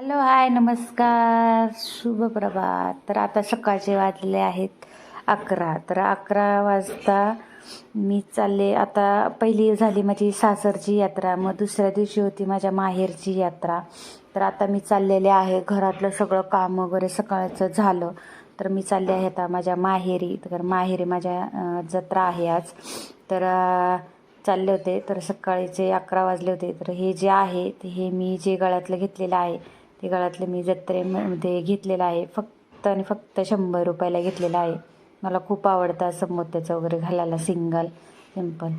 Hello hi नमस्कार. शुभ प्रभात. तर आता सकाळचे वाजले आहेत अकरा. तर अकरा वाजता मी चालले. आता पहिली झाली माझी सासरची यात्रा. मग दुसऱ्या दिवशी होती माझ्या माहेरची यात्रा. तर आता मी चाललेले आहे. घरातलं सगळं काम वगैरे सकाळचं झालं. तर मी चालले आहे आता माझ्या माहेरी. तर माहेरी माझ्या जत्रा आहे आज. तर चालले होते. तर सकाळीचे अकरा वाजले होते. तर हे जे आहे ते हे मी जे गळ्यातलं घेतलेलं आहे ते गळ्यातले मी जत्रेमध्ये घेतलेलं आहे. फक्त आणि फक्त शंभर रुपयाला घेतलेलं आहे. मला खूप आवडतं असं मोत्याचं वगैरे घालायला सिंगल सिंपल.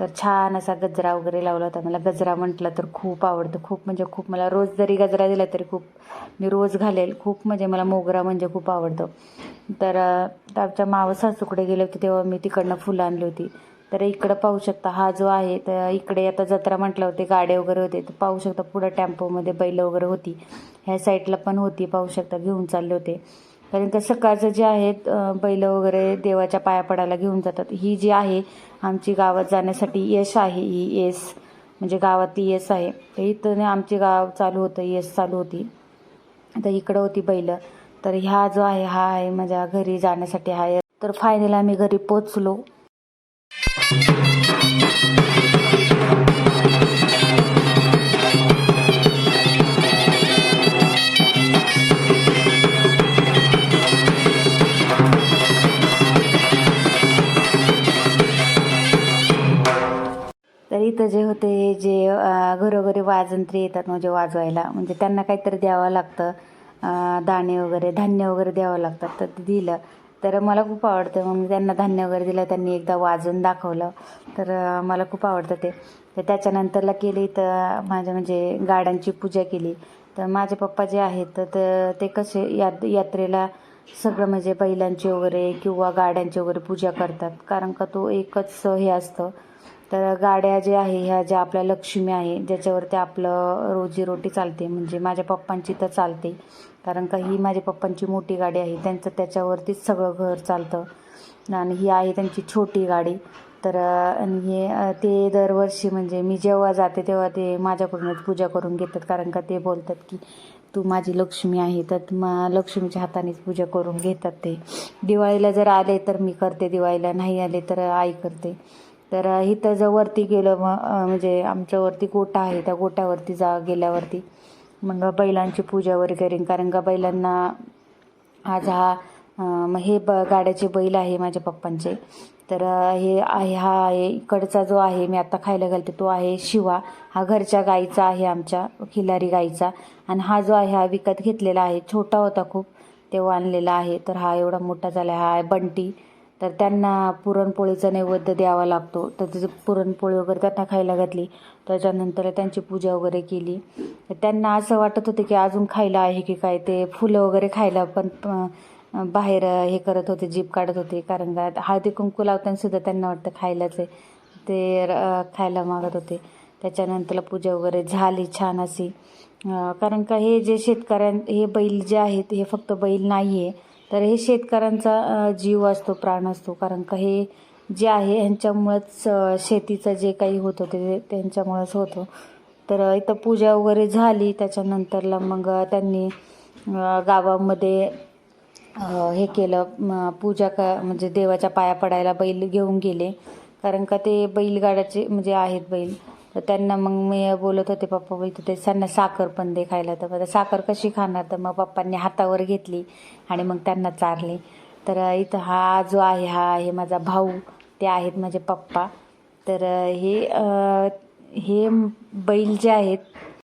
तर छान असा गजरा वगैरे लावला होता. मला गजरा म्हटलं तर खूप आवडतं. खूप म्हणजे खूप मला रोज जरी गजरा दिला तरी खूप मी रोज घालेल. खूप म्हणजे मला मोगरा म्हणजे खूप आवडतो. तर आमच्या मावं सासूकडे गेले होते तेव्हा मी तिकडनं फुलं आणली होती. तर इकडं पाहू शकता हा जो आहे तर इकडे आता जत्रा म्हटलं होते गाड्या वगैरे होते तर पाहू शकता पुढं टेम्पोमध्ये बैल वगैरे होती. ह्या साईडला पण होती पाहू शकता घेऊन चालले होते. कारण का सकाळचं जे आहेत बैल वगैरे देवाच्या पाया पडायला घेऊन जातात. ही जी आहे आमची गावात जाण्यासाठी यश आहे ही येस म्हणजे गावातली येस आहे. तर इथं आमचे गाव चालू होतं येस चालू होती. तर इकडं होती बैल. तर ह्या जो आहे हा आहे माझ्या घरी जाण्यासाठी हा तर फायनल आम्ही घरी पोचलो इथं जे होते जे घरोघरी वाजंत्री येतात म्हणजे वाजवायला म्हणजे त्यांना काहीतरी द्यावं लागतं. दाणे वगैरे धान्य वगैरे द्यावं लागतात. तर ते दिलं. तर मला खूप आवडतं. मग मी त्यांना धान्य वगैरे दिलं त्यांनी एकदा वाजून दाखवलं. तर मला खूप आवडतं ते. तर त्याच्यानंतरला केली तर माझ्या म्हणजे गाड्यांची पूजा केली. तर माझे पप्पा जे आहेत तर ते- ते कसे यात यात्रेला सगळं म्हणजे बैलांची वगैरे किंवा गाड्यांची वगैरे पूजा करतात. कारण का तो एकच हे असतं. तर गाड्या जे आहे ह्या ज्या आपल्या लक्ष्मी आहे ज्याच्यावरती आपलं रोजीरोटी चालते. म्हणजे माझ्या पप्पांची तर चालते. कारण का ही माझ्या पप्पांची मोठी गाडी आहे. त्यांचं त्याच्यावरतीच सगळं घर चालतं. आणि ही आहे त्यांची छोटी गाडी. तर आणि हे ते दरवर्षी म्हणजे मी जेव्हा जाते तेव्हा ते माझ्याकडूनच पूजा करून घेतात. कारण का ते बोलतात की तू माझी लक्ष्मी आहे तर मा लक्ष्मीच्या हातानेच पूजा करून घेतात ते. दिवाळीला जर आले तर मी करते दिवाळीला नाही आले तर आई करते. तर इथं जर वरती गेलं मग म्हणजे आमच्या वरती गोटा आहे त्या गोट्यावरती जा गेल्यावरती. मग बैलांची पूजा वगैरे कारण का बैलांना आज हा मग हे ब गाड्याचे बैल आहे माझ्या पप्पांचे. तर हे आहे हा आहे इकडचा जो आहे मी आत्ता खायला घालते तो आहे शिवा. हा घरच्या गाईचा आहे आमच्या खिलारी गाईचा. आणि हा जो आहे हा विकत घेतलेला आहे. छोटा होता खूप तेव्हा आणलेला आहे. तर हा एवढा मोठा झाला हा आहे बंटी. तर त्यांना पुरणपोळीचा नैवेद्य द्यावा लागतो. तर त्याचं पुरणपोळी वगैरे त्यांना खायला घातली. त्याच्यानंतर त्यांची पूजा वगैरे केली. तर त्यांना असं वाटत होते की अजून खायला आहे की काय ते फुलं वगैरे खायला पण बाहेर हे करत होते जीप काढत होते कारण का हळदी कुंकू लावताना सुद्धा त्यांना वाटतं खायलाच आहे. ते खायला मागत होते. त्याच्यानंतर पूजा वगैरे झाली छान अशी. कारण का हे जे शेतकऱ्यां हे बैल जे आहेत हे फक्त बैल नाही आहे तर हे शेतकऱ्यांचा जीव असतो प्राण असतो. कारण का हे जे आहे ह्यांच्यामुळंच शेतीचं जे काही होतं ते त्यांच्यामुळंच होतं. तर इथं पूजा वगैरे झाली. त्याच्यानंतरला मग त्यांनी गावामध्ये हे केलं पूजा का म्हणजे देवाच्या पाया पडायला बैल घेऊन गेले. कारण का ते बैलगाड्याचे म्हणजे आहेत बैल. तर त्यांना मग मी बोलत होते पप्पा बोलत होते त्यांना साखर पण दे खायला. तर मग साखर कशी खाणार? तर मग पप्पांनी हातावर घेतली आणि मग त्यांना चारले. तर इथं हा जो आहे हा आहे माझा भाऊ. ते आहेत माझे पप्पा. तर हे हे बैल जे आहेत